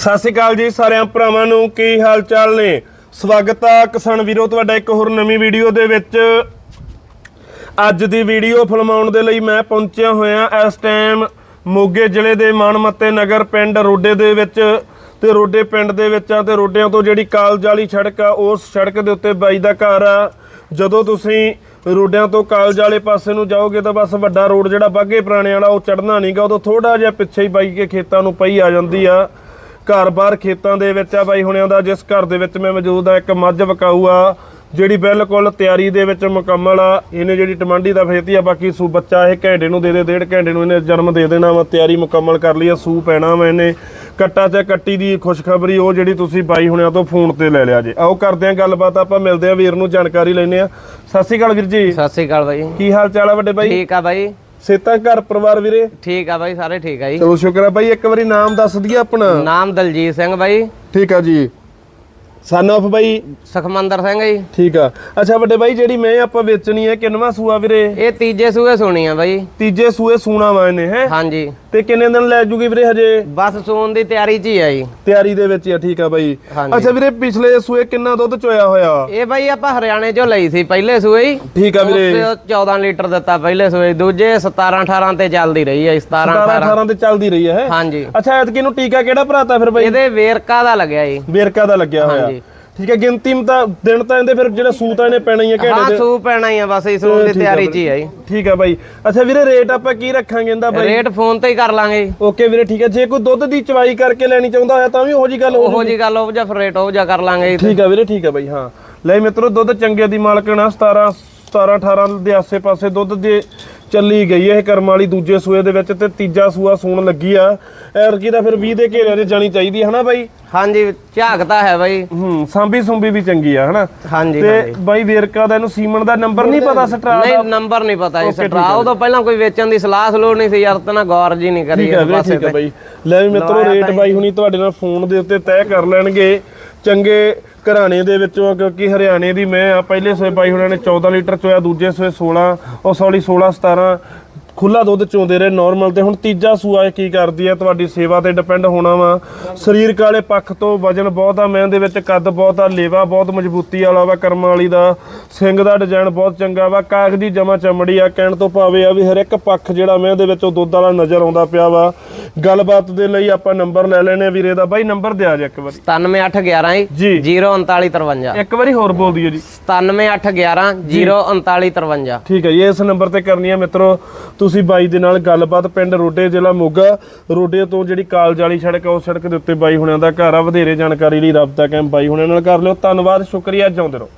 ਸਤਿ ਸ਼੍ਰੀ ਅਕਾਲ ਜੀ ਸਾਰਿਆਂ ਭਰਾਵਾਂ ਨੂੰ, ਕੀ ਹਾਲ ਚਾਲ ਨੇ? ਸਵਾਗਤ ਆ ਕਿਸਾਨ ਵੀਰੋ, ਤੁਹਾਡਾ ਇੱਕ ਹੋਰ ਨਵੀਂ ਵੀਡੀਓ ਦੇ ਵਿੱਚ। ਅੱਜ ਦੀ ਵੀਡੀਓ ਫਿਲਮਾਉਣ ਦੇ ਲਈ ਮੈਂ ਪਹੁੰਚਿਆ ਹੋਇਆ ਇਸ ਟਾਈਮ ਮੋਗੇ ਜ਼ਿਲ੍ਹੇ ਦੇ ਮਾਨਮੱਤੇ ਨਗਰ ਪਿੰਡ ਰੋਡੇ ਦੇ ਵਿੱਚ ਤੇ ਰੋਡੇ ਪਿੰਡ ਦੇ ਵਿੱਚ ਆ ਤੇ ਰੋਡਿਆਂ ਤੋਂ ਜਿਹੜੀ ਕਾਲਜ ਵਾਲੀ ਸੜਕ ਆ, ਉਸ ਸੜਕ ਦੇ ਉੱਤੇ ਬਾਈ ਦਾ ਘਰ ਆ। ਜਦੋਂ ਤੁਸੀਂ ਰੋਡਿਆਂ ਤੋਂ ਕਾਲਜ ਵਾਲੇ ਪਾਸੇ ਨੂੰ ਜਾਓਗੇ ਤਾਂ ਬਸ ਵੱਡਾ ਰੋਡ ਜਿਹੜਾ ਬਾਗੇ ਪੁਰਾਣੇ ਵਾਲਾ ਉਹ ਚੜਨਾ ਨਹੀਂਗਾ ਉਦੋਂ ਥੋੜਾ ਜਿਹਾ ਪਿੱਛੇ ਹੀ ਬਾਈ ਕੇ ਖੇਤਾਂ ਨੂੰ ਪਈ ਆ ਜਾਂਦੀ ਆ। ਘਰ-ਬਾਰ ਖੇਤਾਂ ਦੇ ਵਿੱਚ ਆ ਬਾਈ ਹੁਣਿਆਂ ਦਾ ਜਿਸ ਘਰ ਦੇ ਵਿੱਚ ਮੈਂ ਮੌਜੂਦ ਆ ਇੱਕ ਮੱਝ ਵਕਾਊ ਆ ਜਿਹੜੀ ਬਿਲਕੁਲ ਤਿਆਰੀ ਦੇ ਵਿੱਚ ਮੁਕੰਮਲ ਆ। ਇਹਨੇ ਜਿਹੜੀ ਟਮਾਂਡੀ ਦਾ ਫੇਤੀ ਆ ਬਾਕੀ ਸੂ ਬੱਚਾ ਇਹ ਘੰਟੇ ਨੂੰ ਦੇ ਦੇ ਡੇਢ ਘੰਟੇ ਨੂੰ ਇਹਨੇ ਜਨਮ ਦੇ ਦੇਣਾ ਵਾ ਤਿਆਰੀ ਮੁਕੰਮਲ ਕਰ ਲਈ ਆ ਸੂ ਪੈਣਾ ਵਾ ਇਹਨੇ। ਕੱਟਾ ਤੇ ਕੱਟੀ ਦੀ ਖੁਸ਼ਖਬਰੀ ਉਹ ਜਿਹੜੀ ਤੁਸੀਂ ਬਾਈ ਹੁਣਿਆਂ ਤੋਂ ਫੋਨ ਤੇ ਲੈ ਲਿਆ ਜੇ। ਆਓ ਕਰਦੇ ਆਂ ਗੱਲਬਾਤ ਆਪਾਂ ਮਿਲਦੇ ਆਂ ਵੀਰ ਨੂੰ ਜਾਣਕਾਰੀ ਲੈਨੇ ਆ। ਸਤਿ ਸ਼੍ਰੀ ਅਕਾਲ ਵੀਰ ਜੀ। ਸਤਿ ਸ੍ਰੀ ਅਕਾਲ ਬਾਈ। ਕੀ ਹਾਲ ਚਾਲ ਆ ਵੱਡੇ ਬਾਈ? ਠੀਕ ਆ ਬਾਈ। ਸੇਤਾ ਘਰ ਪਰਿਵਾਰ ਵੀਰੇ? ਠੀਕ ਆ ਬਾਈ ਸਾਰੇ ਠੀਕ ਆ ਜੀ। ਚਲੋ ਸ਼ੁਕਰ ਆ ਬਾਈ ਇੱਕ ਵਾਰੀ ਨਾਮ ਦੱਸ ਦਈਏ ਆਪਣਾ। ਨਾਮ ਦਲਜੀਤ ਸਿੰਘ ਬਾਈ। ਠੀਕ ਆ ਜੀ। ਸਨ ਆਫ ਬਾਈ। ਸੁਖਮੰਦਰ ਸਿੰਘ ਜੀ। ਠੀਕ ਆ। ਅੱਛਾ ਵੱਡੇ ਬਾਈ ਜਿਹੜੀ ਮੈਂ ਆਪਾਂ ਵੇਚਣੀ ਹੈ ਕਿੰਨਵਾ ਸੂਆ ਵੀਰੇ? ਇਹ ਤੀਜੇ ਸੂਏ ਸੁਣੀ ਆ ਬਾਈ। ਤੀਜੇ ਸੂਏ ਸੂਣਾ ਵਾ ਇਹਨੇ ਹੈ? ਹਾਂਜੀ। ਤੇ ਕਿੰਨੇ ਦਿਨ ਲੈ ਜੂਗੀ ਵੀਰੇ ਹਜੇ? ਬਸ ਸੂਣ ਦੀ ਤਿਆਰੀ 'ਚ ਹੀ ਆ ਜੀ। ਤਿਆਰੀ ਦੇ ਵਿੱਚ ਹੀ ਆ ਠੀਕ ਆ ਬਾਈ। ਹਾਂਜੀ। ਅੱਛਾ ਵੀਰੇ ਪਿਛਲੇ ਸੂਏ ਕਿੰਨਾ ਦੁੱਧ ਚੋਇਆ ਹੋਇਆ? ਇਹ ਬਾਈ ਆਪਾਂ ਹਰਿਆਣੇ 'ਚੋਂ ਲਈ ਸੀ ਪਹਿਲੇ ਸੂਏ ਹੀ। ਠੀਕ ਆ ਵੀਰੇ। ਉਸ 'ਚ 14 ਲੀਟਰ ਦਿੱਤਾ ਪਹਿਲੇ ਸੂਏ ਦੂਜੇ 17 18 ਤੇ ਚੱਲਦੀ ਰਹੀ ਆ 17 17 18 18 ਤੇ ਚੱਲਦੀ ਰਹੀ ਹੈ? ਹਾਂਜੀ। ਅੱਛਾ ਐਤਕੀ ਨੂੰ ਟੀਕਾ ਕਿਹੜਾ ਭਰਾਤਾ ਫਿਰ ਬਾਈ? ਇਹਦੇ ਵੇਰਕਾ ਦਾ ਲੱਗਿਆ ਜੀ। ਵੇਰਕਾ ਦਾ ਲੱਗਿਆ ਹੋਇਆ। ਹਾਂਜੀ। ਠੀਕ ਹੈ ਗਿਣਤੀ ਮ ਤਾਂ ਦਿਨ ਤਾਂ ਇਹਦੇ ਫਿਰ ਜਿਹੜਾ ਸੂਤ ਆ ਇਹਨੇ ਪੈਣਾ ਹੀ ਆ ਘੰਟੇ ਹਾਂ ਦੇ। ਸੂ ਪੈਣਾ ਹੀ ਆ ਬਸ ਇਸ ਸੂਣ ਦੀ ਤਿਆਰੀ 'ਚ ਹੀ ਆ ਜੀ। ਠੀਕ ਆ ਬਾਈ। ਅੱਛਾ ਵੀਰੇ ਰੇਟ ਆਪਾਂ ਕੀ ਰੱਖਾਂਗੇ ਇਹਦਾ ਬਾਈ? ਰੇਟ ਫੋਨ ਤੇ ਹੀ ਕਰ ਲਾਂਗੇ ਜੀ। ਓਕੇ ਵੀਰੇ ਠੀਕ ਹੈ ਜੇ ਕੋਈ ਦੁੱਧ ਦੀ ਚਵਾਈ ਕਰਕੇ ਲੈਣੀ ਚਾਹੁੰਦਾ ਹੋਇਆ ਤਾਂ ਵੀ ਉਹੋ ਜੀ ਗੱਲ ਹੋ ਉਹੋ ਜੀ ਗੱਲ ਉਹ ਜਾਂ ਫਿਰ ਰੇਟ ਉਹ ਜਾਂ ਕਰ ਲਾਂਗੇ ਜੀ। ਠੀਕ ਆ ਵੀਰੇ ਠੀਕ ਆ ਬਾਈ ਹਾਂ। ਲੈ ਮਿੱਤਰੋ ਦੁੱਧ ਚੰਗੇ ਦੀ ਮਾਲਕਣਾ 17 17 18 ਦੇ ਆਸੇ-ਪਾਸੇ ਦੁੱਧ ਦੇ ਚੱਲੀ ਗਈ ਇਹ ਕਰਮ ਵਾਲੀ ਦੂਜੇ ਸੂਏ ਦੇ ਵਿੱਚ ਤੇ ਤੀਜਾ ਸੂਆ ਸੂਣ ਲੱਗੀ ਆ। ਐਰਕੀ ਦਾ ਫਿਰ 20 ਦੇ ਘੇਰਿਆਂ 'ਚ ਜਾਣੀ ਚਾਹੀਦੀ ਹੈ ਹਨਾ ਬਾਈ? ਹਾਂਜੀ ਝਾਕਦਾ ਹੈ ਬਾਈ। ਹੂੰ ਸਾਂਭੀ ਸੁੰਭੀ ਵੀ ਚੰਗੀ ਆ ਹਨਾ? ਹਾਂਜੀ ਤੇ ਬਾਈ ਵੇਰਕਾ ਦਾ ਇਹਨੂੰ ਸੀਮਨ ਦਾ ਨੰਬਰ ਨਹੀਂ ਪਤਾ ਸਟਰਾ ਦਾ? ਨਹੀਂ ਨੰਬਰ ਨਹੀਂ ਪਤਾ ਜੀ ਸਟਰਾਓ ਤੋਂ ਪਹਿਲਾਂ ਕੋਈ ਵੇਚਣ ਦੀ ਸਲਾਹ ਸਲੂਹ ਨਹੀਂ ਸੀ ਯਾਰ ਤੇ ਨਾ ਗੌਰ ਜੀ ਨਹੀਂ ਕਰੀ ਇਸ ਪਾਸੇ ਤੇ। ਬਾਈ। ਲੈ ਵੀ ਮਿੱਤਰੋ ਰੇਟ ਬਾਈ ਹੁਣੀ ਤੁਹਾਡੇ ਨਾਲ ਫੋਨ ਦੇ ਉੱਤੇ ਤੈਅ ਕਰ ਲੈਣਗੇ। ਚੰਗੇ ਘਰਾਣੇ ਦੇ ਵਿੱਚੋਂ, ਕਿਉਂਕਿ ਹਰਿਆਣੇ ਦੀ ਮੈਂ ਆ, ਪਹਿਲੇ ਸੋਏ ਬਾਈ ਹੁਣਾਂ ਨੇ 14 ਲੀਟਰ ਚੋਇਆ, ਦੂਜੇ ਸੋਏ 16 ਉਹ ਸੌਰੀ 16 17 ਖੁੱਲਾ ਦੁੱਧ ਚੋਂਦੇ ਰਹੇ ਨਾਰਮਲ ਤੇ। ਹੁਣ ਤੀਜਾ ਸੂਆ ਇਹ ਕੀ ਕਰਦੀ ਹੈ ਤੁਹਾਡੀ ਸੇਵਾ ਤੇ ਡਿਪੈਂਡ ਹੋਣਾ ਵਾ। ਸਰੀਰਕ ਵਾਲੇ ਪੱਖ ਤੋਂ ਵਜਨ ਬਹੁਤ ਆ, ਮੈਂ ਦੇ ਵਿੱਚ ਕੱਦ ਬਹੁਤ ਆ, ਲੇਵਾ ਬਹੁਤ ਮਜ਼ਬੂਤੀ ਵਾਲਾ ਵਾ, ਕਰਮ ਵਾਲੀ ਦਾ। ਸਿੰਘ ਦਾ ਡਿਜ਼ਾਈਨ ਬਹੁਤ ਚੰਗਾ ਵਾ, ਕਾਗਜ਼ੀ ਜਮਾ ਚਮੜੀ ਆ, ਕਹਿਣ ਤੋਂ ਭਾਵੇਂ ਆ ਵੀ ਹਰ ਇੱਕ ਪੱਖ ਜਿਹੜਾ ਮੈਂ ਦੇ ਵਿੱਚੋਂ ਦੁੱਧ ਵਾਲਾ ਨਜ਼ਰ ਆਉਂਦਾ ਪਿਆ ਵਾ। ਗੱਲਬਾਤ ਦੇ ਲਈ ਆਪਾਂ ਨੰਬਰ ਲੈ ਲੈਣੇ ਆ ਵੀਰੇ ਦਾ। ਬਾਈ ਨੰਬਰ ਦਿਆ ਜੇ ਇੱਕ ਵਾਰੀ। 97811 ਜੀ। ਜੀ। 03953 ਇੱਕ ਵਾਰੀ ਹੋਰ ਬੋਲ ਦਿਓ ਜੀ। 97811 03953 ਠੀਕ ਹੈ ਜੀ ਇਸ ਨੰਬਰ ਤੇ ਕਰਨੀ ਹੈ ਮਿੱਤਰੋ ਤੁਸੀਂ ਬਾਈ ਦੇ ਨਾਲ ਗੱਲਬਾਤ ਪਿੰਡ ਰੋਡੇ ਜ਼ਿਲ੍ਹਾ ਮੋਗਾ। ਰੋਡੇ ਤੋਂ ਜਿਹੜੀ ਕਾਲਜ ਵਾਲੀ ਸੜਕ ਆ ਉਸ ਸੜਕ ਦੇ ਉੱਤੇ ਬਾਈ ਹੁਣਿਆਂ ਦਾ ਘਰ ਆ। ਵਧੇਰੇ ਜਾਣਕਾਰੀ ਲਈ ਰਾਬਤਾ ਕਾਇਮ ਬਾਈ ਹੁਣਿਆਂ ਨਾਲ ਕਰ ਲਿਓ। ਧੰਨਵਾਦ ਸ਼ੁਕਰੀਆ ਜਿਉਂਦੇ ਰਹੋ।